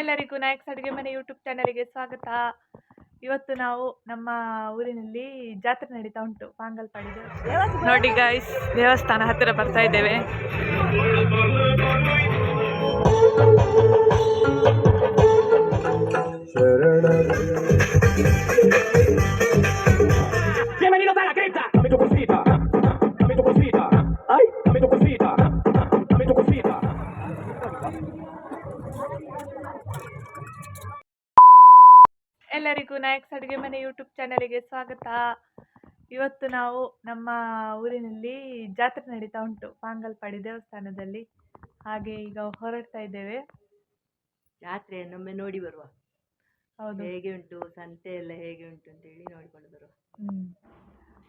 ಎಲ್ಲರಿಗೂ ನಾಯಕ್ಸ್ ಅಡುಗೆ ಮನೆ ಯೂಟ್ಯೂಬ್ ಚಾನಲ್ಗೆ ಸ್ವಾಗತ. ಇವತ್ತು ನಾವು ನಮ್ಮ ಊರಿನಲ್ಲಿ ಜಾತ್ರೆ ನಡೀತಾ ಉಂಟು. ಪಾಂಗಲ್ಪಾಡಿದು ನೋಡಿ ಗಾಯ್ಸ್ ದೇವಸ್ಥಾನ ಹತ್ತಿರ ಬರ್ತಾ ಇದ್ದೇವೆ. ಎಲ್ಲರಿಗೂ ನಾಯಕ್ಸ್ ಅಡುಗೆ ಮನೆ ಯೂಟ್ಯೂಬ್ ಚಾನಲ್ಗೆ ಸ್ವಾಗತ. ಇವತ್ತು ನಾವು ನಮ್ಮ ಊರಿನಲ್ಲಿ ಜಾತ್ರೆ ನಡೀತಾ ಉಂಟು ಪಾಂಗಲ್ಪಾಡಿ ದೇವಸ್ಥಾನದಲ್ಲಿ. ಹಾಗೆ ಈಗ ಹೊರಡ್ತಾ ಇದ್ದೇವೆ. ಜಾತ್ರೆಯನ್ನೊಮ್ಮೆ ನೋಡಿ ಬರುವ. ಹೌದು. ಹೇಗೆ ಉಂಟು ಸಂತೆ ಎಲ್ಲ ಹೇಗೆ ಉಂಟು ಅಂತ ಹೇಳಿ ನೋಡಿಕೊಂಡು ಬರುವ. ಹ್ಮ್.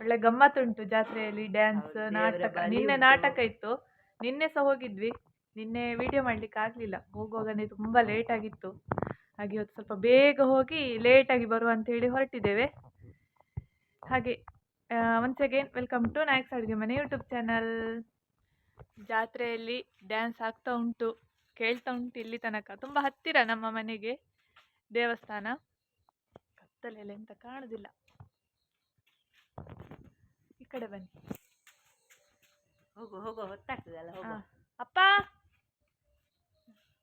ಒಳ್ಳೆ ಗಮ್ಮತ್ತುಂಟು ಜಾತ್ರೆಯಲ್ಲಿ ಡ್ಯಾನ್ಸ್ ನಾಟಕ. ನಿನ್ನೆ ನಾಟಕ ಇತ್ತು. ನಿನ್ನೆ ಸಹ ಹೋಗಿದ್ವಿ. ನಿನ್ನೆ ವಿಡಿಯೋ ಮಾಡ್ಲಿಕ್ಕೆ ಆಗಲಿಲ್ಲ. ಹೋಗುವಾಗನೇ ತುಂಬಾ ಲೇಟ್ ಆಗಿತ್ತು. ಹಾಗೆ ಇವತ್ತು ಸ್ವಲ್ಪ ಬೇಗ ಹೋಗಿ ಲೇಟಾಗಿ ಆಗಿ ಬರುವ ಅಂತ ಹೇಳಿ ಹೊರಟಿದ್ದೇವೆ. ಹಾಗೆ once again welcome to Nayak's ಅಡುಗೆ ಮನೆ ಯೂಟ್ಯೂಬ್ ಚಾನಲ್ ಜಾತ್ರೆಯಲ್ಲಿ ಡ್ಯಾನ್ಸ್ ಆಗ್ತಾ ಉಂಟು. ಕೇಳ್ತಾ ಉಂಟು ಇಲ್ಲಿ ತನಕ. ತುಂಬ ಹತ್ತಿರ ನಮ್ಮ ಮನೆಗೆ ದೇವಸ್ಥಾನ. ಕತ್ತಲೆಲ್ಲ ಎಂತ ಕಾಣೋದಿಲ್ಲ. ಈ ಕಡೆ ಬನ್ನಿ. ಹೋಗು ಹೋಗುವ ಹೊತ್ತಾಗ್ತದಲ್ಲ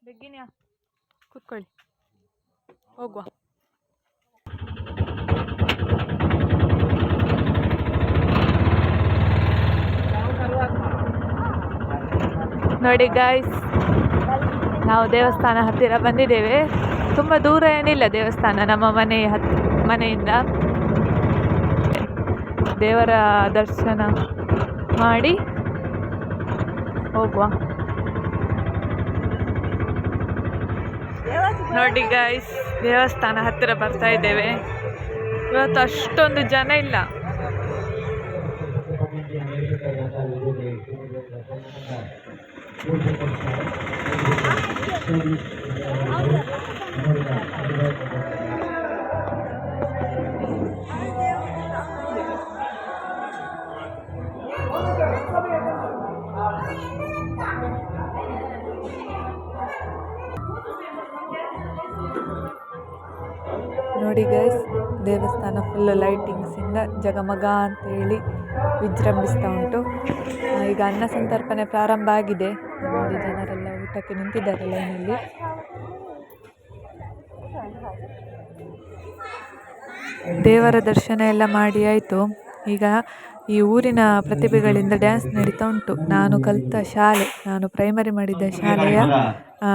ಬೆಗ್ಗಿನ್ಯಾ ಕೂತ್ಕೊಳ್ಳಿ. ಹೋಗುವ. ನೋಡಿ ಗಾಯ್ಸ್ ನಾವು ದೇವಸ್ಥಾನ ಹತ್ತಿರ ಬಂದಿದ್ದೇವೆ. ತುಂಬ ದೂರ ಏನಿಲ್ಲ ದೇವಸ್ಥಾನ, ನಮ್ಮ ಮನೆ ಹತ್, ಮನೆಯಿಂದ. ದೇವರ ದರ್ಶನ ಮಾಡಿ ಹೋಗುವ. ನೋಡಿ ಗೈಸ್ ದೇವಸ್ಥಾನ ಹತ್ತಿರ ಬರ್ತಾ ಇದ್ದೇವೆ. ಇವತ್ತು ಅಷ್ಟೊಂದು ಜನ ಇಲ್ಲ. ನೋಡಿ ಗೈಸ್ ದೇವಸ್ಥಾನ ಫುಲ್ ಲೈಟಿಂಗ್ಸಿಂದ ಜಗಮಗ ಅಂತೇಳಿ ವಿಜೃಂಭಿಸ್ತಾ ಉಂಟು. ಈಗ ಅನ್ನ ಸಂತರ್ಪಣೆ ಪ್ರಾರಂಭ ಆಗಿದೆ. ನೋಡಿ ಜನರೆಲ್ಲ ಊಟಕ್ಕೆ ನಿಂತಿದ್ದಾರೆ ಲೈನಲ್ಲಿ ದೇವರ ದರ್ಶನ ಎಲ್ಲ ಮಾಡಿ ಆಯಿತು. ಈಗ ಈ ಊರಿನ ಪ್ರತಿಭೆಗಳಿಂದ ಡ್ಯಾನ್ಸ್ ನಡೀತಾ ಉಂಟು. ನಾನು ಕಲಿತ ಶಾಲೆ ನಾನು ಪ್ರೈಮರಿ ಮಾಡಿದ್ದ ಶಾಲೆಯ ಆ,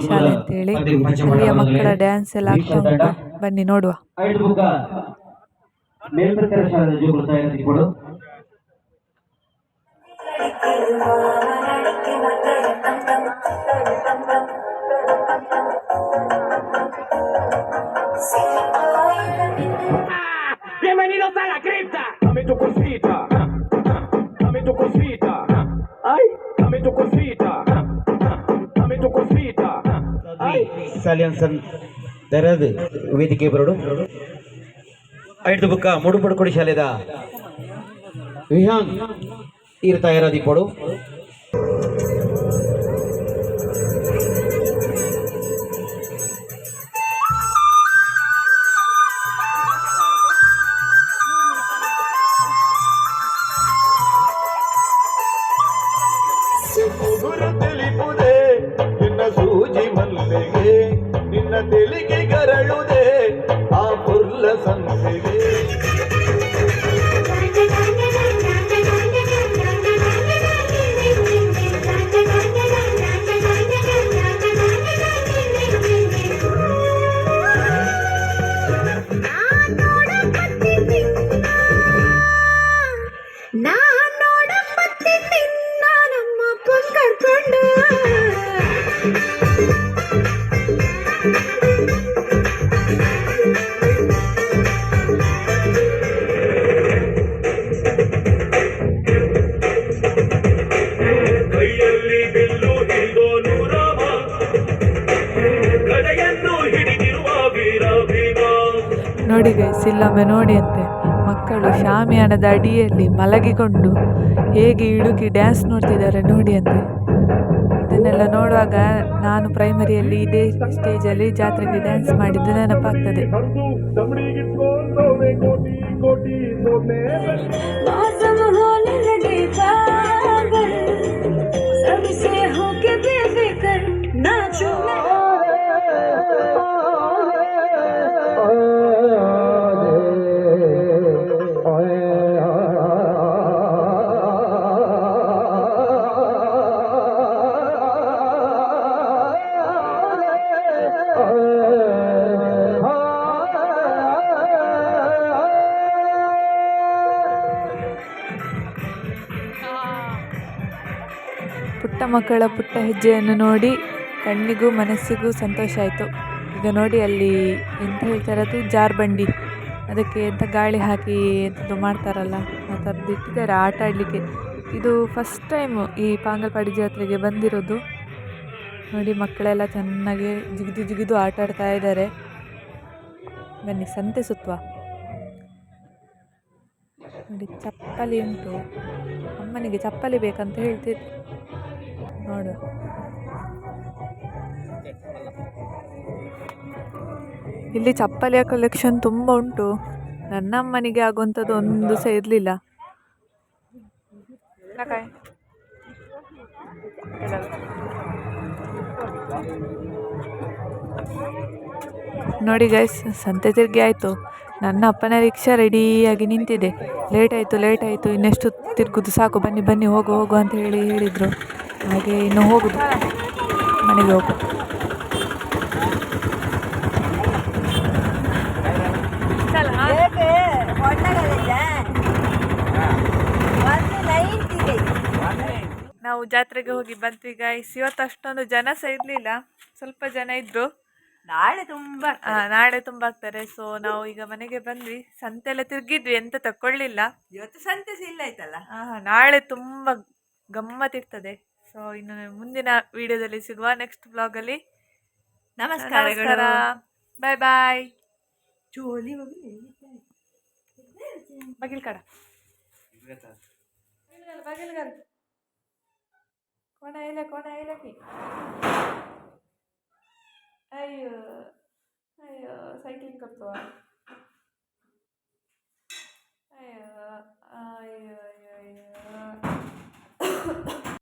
ಶಾಲೆ ಅಂತ ಹೇಳಿ ಅಲ್ಲಿಯ ಮಕ್ಕಳ ಡ್ಯಾನ್ಸ್ ಎಲ್ಲ ಆಗ್ತಾ ಉಂಟು. ಬನ್ನಿ ನೋಡುವ. ಕೊಡು Bienvenidos a la cripta. ಕುರ್ಸಿ ಇಚಾ ಹಂ ತಮೆಟೊ ಕುರ್ಸ್ರಿ ಇಚಾಮ್ ಆಯ್ತ್ ತಮೆಟೊ ಸ್ಯಾಲಿಯನ್ಸನ್ ದರದ್ ಉವೇದಿಕೆ ಬರೋಡು ಐದು ಐಟ್ ಬುಕ್ಕ ಮುಡು ಪಡ್ಕೊಡಿ ಶಾಲೆದ ವಿಹಾಂಗ್ ಇರ್ತಾ ಇರೋದಿ ಕೊಡು ನೋಡಿ ಗೈಸ್ ಇಲ್ಲೊಮ್ಮೆ ನೋಡಿ ಅಂತೆ. ಮಕ್ಕಳು ಶಾಮಿಯಾನದ ಅಡಿಯಲ್ಲಿ ಮಲಗಿಕೊಂಡು ಹೇಗೆ ಇಡುಕಿ ಡ್ಯಾನ್ಸ್ ನೋಡ್ತಿದ್ದಾರೆ ನೋಡಿ ಅಂತೆ. ಇದನ್ನೆಲ್ಲ ನೋಡುವಾಗ ನಾನು ಪ್ರೈಮರಿಯಲ್ಲಿ ಇದೇ ಸ್ಟೇಜಲ್ಲಿ ಜಾತ್ರೆಗೆ ಡ್ಯಾನ್ಸ್ ಮಾಡಿದ್ದು ನೆನಪಾಗ್ತದೆ. ಕೋಟಿ ಕೋಟಿ ಸೊನ್ನೆ ಮಕ್ಕಳ ಪುಟ್ಟ ಹೆಜ್ಜೆಯನ್ನು ನೋಡಿ ಕಣ್ಣಿಗೂ ಮನಸ್ಸಿಗೂ ಸಂತೋಷ ಆಯಿತು. ಈಗ ನೋಡಿ ಅಲ್ಲಿ ಎಂತ ಹೇಳ್ತಾರೆ ಅದು? ಜಾರ್ಬಂಡಿ ಅದಕ್ಕೆ ಎಂಥ ಗಾಳಿ ಹಾಕಿ ಎಂಥದ್ದು ಮಾಡ್ತಾರಲ್ಲ, ಆ ಥರದ್ದು ಇಟ್ಟಿದ್ದಾರೆ ಆಟ ಆಡಲಿಕ್ಕೆ. ಇದು ಫಸ್ಟ್ ಟೈಮು ಈ ಪಾಂಗಲ್ಪಾಡಿ ಜಾತ್ರೆಗೆ ಬಂದಿರೋದು. ನೋಡಿ ಮಕ್ಕಳೆಲ್ಲ ಚೆನ್ನಾಗಿ ಜಿಗಿದು ಜಿಗಿದು ಆಟ ಆಡ್ತಾ ಇದ್ದಾರೆ. ಬನ್ನಿ, ಸಂತೆ ಸುತ್ತುವ ನೋಡಿ, ಚಪ್ಪಲಿ ಉಂಟು. ಅಮ್ಮನಿಗೆ ಚಪ್ಪಲಿ ಬೇಕಂತ ಹೇಳ್ತಿದ್ರು. ನೋಡು. ಇಲ್ಲಿ ಚಪ್ಪಲಿಯ ಕಲೆಕ್ಷನ್ ತುಂಬ ಉಂಟು. ನನ್ನ ಅಮ್ಮನಿಗೆ ಆಗುವಂಥದ್ದು ಒಂದು ಸಹ ಇರಲಿಲ್ಲ. ನೋಡಿ ಗೈಸ್ ಸಂತೆ ತಿರುಗಿ ಆಯಿತು. ನನ್ನ ಅಪ್ಪನ ರಿಕ್ಷಾ ರೆಡಿಯಾಗಿ ನಿಂತಿದೆ. ಲೇಟ್ ಆಯಿತು ಲೇಟ್ ಆಯಿತು. ಇನ್ನೆಷ್ಟು ತಿರ್ಗುದು ಸಾಕು. ಬನ್ನಿ ಬನ್ನಿ, ಹೋಗು ಹೋಗು ಅಂತ ಹೇಳಿ ಹೇಳಿದರು. ಹಾಗೆ ಇನ್ನು ಹೋಗುದು ಮನೆಗೆ ಹೋಗು ನಾವು ಜಾತ್ರೆಗೆ ಹೋಗಿ ಬಂದ್ವಿ ಈಗ ಇವತ್ತು ಅಷ್ಟೊಂದು ಜನ ಸಹ ಇರಲಿಲ್ಲ. ಸ್ವಲ್ಪ ಜನ ಇದ್ರು. ನಾಳೆ ತುಂಬಾ ನಾಳೆ ತುಂಬ ಆಗ್ತಾರೆ ಸೊ ನಾವು ಈಗ ಮನೆಗೆ ಬಂದ್ವಿ. ಸಂತೆ ಎಲ್ಲ ತಿರುಗಿದ್ವಿ. ಎಂತ ತಕ್ಕೊಳ್ಳಿಲ್ಲ. ಇವತ್ತು ಸಂತೆ ಇಲ್ಲ ಆಯ್ತಲ್ಲ? ನಾಳೆ ತುಂಬ ಗಮ್ಮತ್ತಿರ್ತದೆ ಸೊ ಇನ್ನು ಮುಂದಿನ ವಿಡಿಯೋದಲ್ಲಿ ಸಿಗುವ ನೆಕ್ಸ್ಟ್ ಬ್ಲಾಗಲ್ಲಿ ನಮಸ್ಕಾರ. ಬಾಯ್ ಬಾಯ್ ಜೋಲಿ ಬಗಿಲ್ ಕಡ ಬಗಿಲ್ಗಲ್. ಕೋಣ ಇಲ್ಲ ಕೋಣ ಇಲ್ಲಕಿ ಅಯ್ಯೋ ಅಯ್ಯೋ ಸೈಕ್ಲಿಂಗ್ ಕಪ್ಪ ಅಯ್ಯೋ ಅಯ್ಯೋ ಅಯ್ಯೋ ಅಯ್ಯೋ.